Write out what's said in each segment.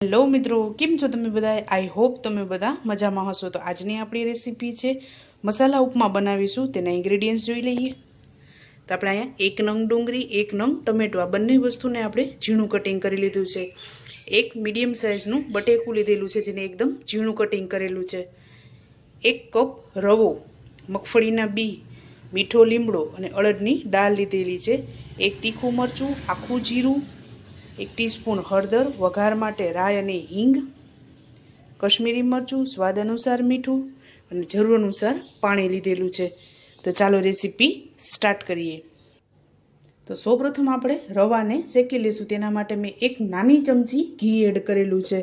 Hello મિત્રો, કેમ છો તમે બધા આઈ હોપ તમે બધા મજામાં હશો. તો આજની આપણી રેસીપી છે, મસાલા ઉપમા બનાવીશું. તેના ઇન્ગ્રેડિયન્ટ્સ જોઈ લઈએ. તો આપણે અહીંયા એક નંગ ડુંગળી, એક નંગ ટમેટો, આ બંને વસ્તુને આપણે ઝીણું કટિંગ કરી લીધું છે. એક મીડિયમ સાઇઝનું બટેકું લીધેલું છે, જેને એકદમ ઝીણું કટિંગ કરેલું છે. એક કપ રવો, મગફળીના બી, મીઠો લીમડો અને અડદની દાળ લીધેલી છે. એક તીખું મરચું, આખું જીરું એક ટીસ્પૂન હળદર, વઘાર માટે રાય અને હિંગ, કશ્મીરી મરચું, સ્વાદ અનુસાર મીઠું અને જરૂર અનુસાર પાણી લીધેલું છે. તો ચાલો રેસીપી સ્ટાર્ટ કરીએ. તો સૌપ્રથમ આપણે રવાને શેકી લઈશું તેના માટે મેં એક નાની ચમચી ઘી એડ કરેલું છે.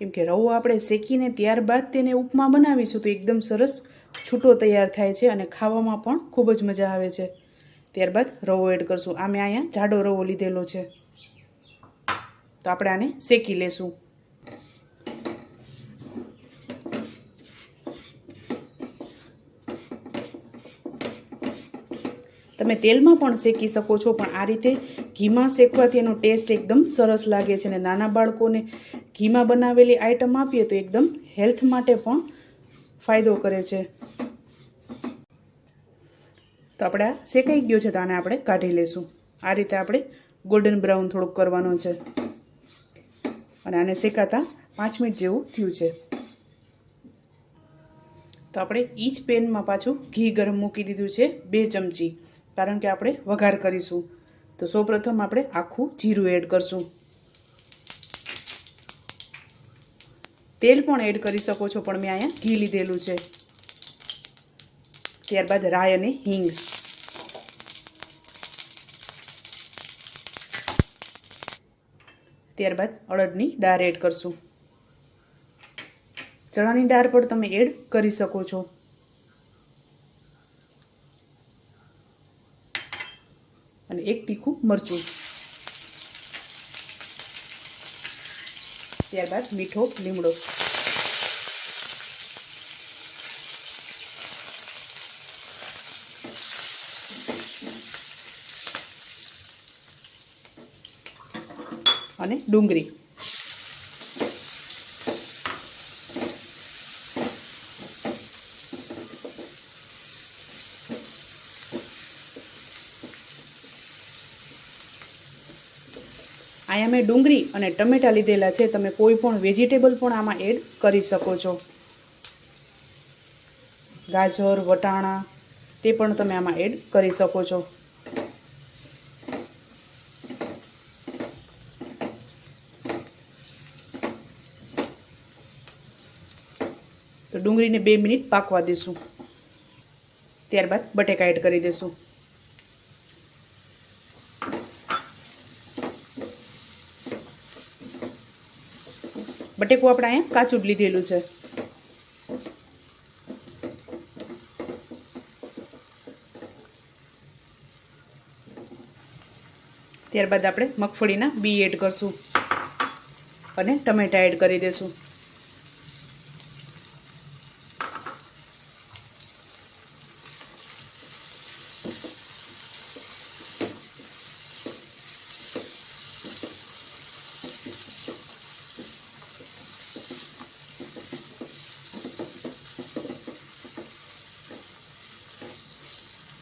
કેમ કે રવો આપણે શેકીને ત્યારબાદ તેને ઉપમા બનાવીશું તો એકદમ સરસ છૂટો તૈયાર થાય છે અને ખાવામાં પણ ખૂબ જ મજા આવે છે. ત્યારબાદ રવો એડ કરશું. આ મેં અહીંયા જાડો રવો લીધેલો છે. તો આપણે આને શેકી લેશું. તમે તેલમાં પણ શેકી શકો છો, પણ આ રીતે ઘીમાં શેકવાથી એનો ટેસ્ટ એકદમ સરસ લાગે છે અને નાના બાળકોને ઘીમાં બનાવેલી આઈટમ આપીએ તો એકદમ હેલ્થ માટે પણ ફાયદો કરે છે. તો આપણે આ શેકાઈ ગયો છે તો આને આપણે કાઢી લઈશું આ રીતે આપણે ગોલ્ડન બ્રાઉન થોડુંક કરવાનું છે. અને આને શેકાતા પાંચ મિનિટ જેવું થયું છે. તો આપણે એ જ પેનમાં પાછું ઘી ગરમ મૂકી દીધું છે બે ચમચી. કારણ કે આપણે વઘાર કરીશું. તો સૌપ્રથમ આપણે આખું જીરું એડ કરશું. તેલ પણ એડ કરી શકો છો, પણ મેં અહીંયા ઘી લીધેલું છે. ત્યારબાદ રાય અને હિંગ. ત્યારબાદ અડદની દાળ એડ કરશું. ચણાની દાળ પણ તમે એડ કરી શકો છો. અને એક તીખું મરચું. ત્યારબાદ મીઠો લીમડો અને ડુંગળી અહીંયા મેં ડુંગળી અને ટમેટાં લીધેલા છે. તમે કોઈ પણ વેજીટેબલ પણ આમાં એડ કરી શકો છો. ગાજર, વટાણા, તે પણ તમે આમાં એડ કરી શકો છો. તો ડુંગળીને બે મિનિટ પાકવા દઈશું ત્યારબાદ બટેકા એડ કરી દઈશું બટેકું આપણે અહીંયા કાચું લીધેલું છે. ત્યારબાદ આપણે મગફળીના બી એડ કરશું. અને ટમેટા એડ કરી દઈશું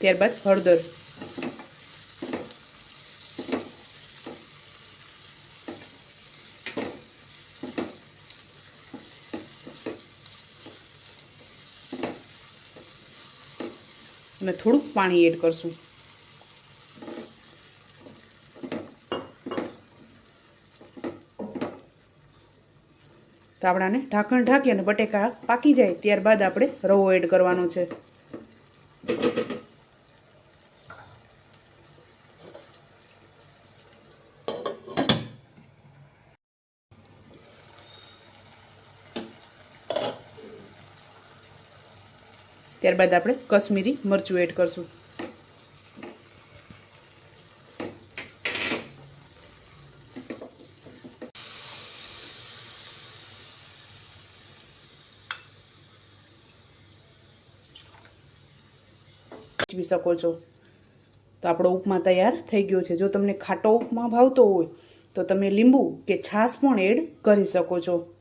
ત્યારબાદ હળદર. અને થોડુંક પાણી એડ કરશું. તો આપણે ઢાંકણ ઢાંકી અને બટેકા પાકી જાય, ત્યારબાદ આપણે રવો એડ કરવાનો છે. ત્યારબાદ આપણે કશ્મીરી મરચું એડ કરશું. શકો છો. તો આપણો ઉપમા તૈયાર થઈ ગયો છે. જો તમને ખાટો ઉપમા ભાવતો હોય, તો તમે લીંબુ કે છાશ પણ એડ કરી શકો છો.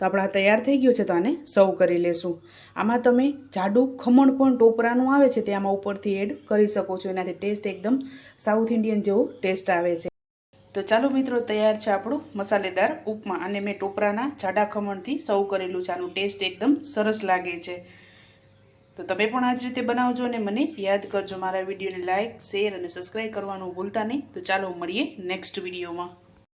તો આપણા તૈયાર થઈ ગયું છે તો આને સર્વ કરી લેશું. આમાં તમે જાડું ખમણ પણ ટોપરાનું આવે છે તે આમાં ઉપરથી એડ કરી શકો છો. એનાથી ટેસ્ટ એકદમ સાઉથ ઇન્ડિયન જેવો ટેસ્ટ આવે છે. તો ચાલો મિત્રો, તૈયાર છે આપણું મસાલેદાર ઉપમા. અને મેં ટોપરાના જાડા ખમણથી સર્વ કરેલું છે. આનું ટેસ્ટ એકદમ સરસ લાગે છે. તો તમે પણ આ જ રીતે બનાવજો અને મને યાદ કરજો મારા વિડીયોને લાઇક શેર અને સબસ્ક્રાઈબ કરવાનું ભૂલતા નહીં. તો ચાલો મળીએ નેક્સ્ટ વિડીયોમાં.